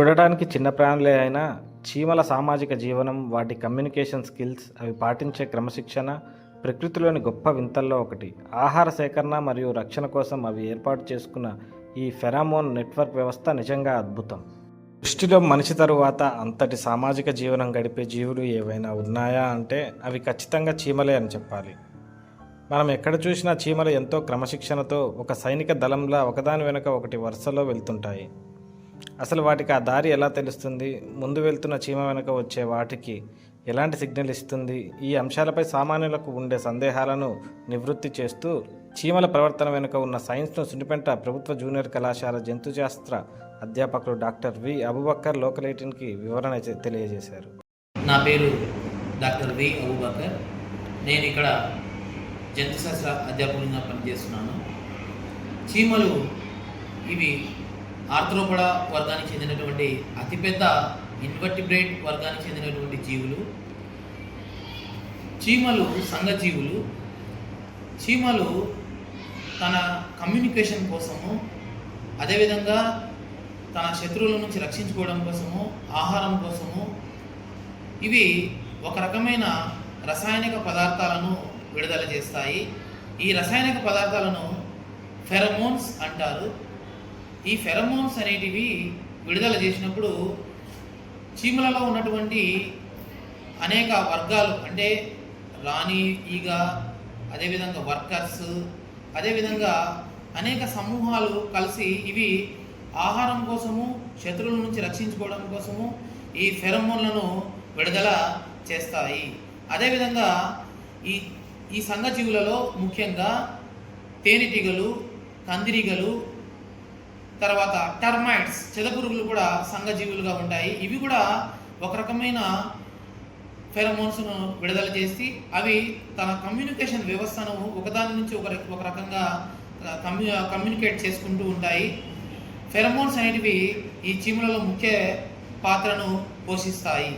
చూడటానికి చిన్న ప్రాణులే అయినా చీమల సామాజిక జీవనం వాటి కమ్యూనికేషన్ స్కిల్స్ అవి పాటించే క్రమశిక్షణ ప్రకృతిలోని గొప్ప వింతల్లో ఒకటి. ఆహార సేకరణ మరియు రక్షణ కోసం అవి ఏర్పాటు చేసుకున్న ఈ ఫెరామోన్ నెట్వర్క్ వ్యవస్థ నిజంగా అద్భుతం. దృష్టిలో మనిషి తరువాత అంతటి సామాజిక జీవనం గడిపే జీవులు ఏవైనా ఉన్నాయా అంటే అవి ఖచ్చితంగా చీమలే అని చెప్పాలి. మనం ఎక్కడ చూసినా చీమలు ఎంతో క్రమశిక్షణతో ఒక సైనిక దళంలా ఒకదాని వెనుక ఒకటి వరుసలో వెళ్తుంటాయి. అసలు వాటికి ఆ దారి ఎలా తెలుస్తుంది? ముందు వెళ్తున్న చీమ వెనుక వచ్చే వాటికి ఎలాంటి సిగ్నల్ ఇస్తుంది? ఈ అంశాలపై సామాన్యులకు ఉండే సందేహాలను నివృత్తి చేస్తూ చీమల ప్రవర్తన వెనుక ఉన్న సైన్స్ను సున్నిపెంట ప్రభుత్వ జూనియర్ కళాశాల జంతుశాస్త్ర అధ్యాపకులు డాక్టర్ వి అబుబక్కర్ లోకల్ ఎయిటీన్కి వివరణ తెలియజేశారు. నా పేరు డాక్టర్ వి అబుబక్కర్. నేను ఇక్కడ జంతుశాస్త్ర అధ్యాపకులుగా పనిచేస్తున్నాను. చీమలు ఇవి ఆర్థ్రోపడ వర్గానికి చెందినటువంటి అతిపెద్ద ఇన్వర్టిబ్రేట్ వర్గానికి చెందినటువంటి జీవులు. చీమలు సంఘజీవులు. చీమలు తన కమ్యూనికేషన్ కోసము అదేవిధంగా తన శత్రువుల నుంచి రక్షించుకోవడం కోసము ఆహారం కోసము ఇవి ఒక రకమైన రసాయనిక పదార్థాలను విడుదల చేస్తాయి. ఈ రసాయనిక పదార్థాలను ఫెరమోన్స్ అంటారు. ఈ ఫెరమోన్స్ అనేటివి విడుదల చేసినప్పుడు చీమలలో ఉన్నటువంటి అనేక వర్గాలు అంటే రాణి ఈగ అదేవిధంగా వర్కర్స్ అదేవిధంగా అనేక సమూహాలు కలిసి ఇవి ఆహారం కోసము శత్రువుల నుంచి రక్షించుకోవడం కోసము ఈ ఫెరమోన్లను విడుదల చేస్తాయి. అదేవిధంగా ఈ ఈ సంఘజీవులలో ముఖ్యంగా తేనెటీగలు కందిరీగలు తర్వాత టర్మైట్స్ చెదపురుగులు కూడా సంఘజీవులుగా ఉంటాయి. ఇవి కూడా ఒక రకమైన ఫెరమోన్స్ను విడుదల చేసి అవి తన కమ్యూనికేషన్ వ్యవస్థను ఒకదాని నుంచి ఒక ఒక రకంగా కమ్యూ కమ్యూనికేట్ చేసుకుంటూ ఉంటాయి. ఫెరమోన్స్ అనేటివి ఈ చీమలలో ముఖ్య పాత్రను పోషిస్తాయి.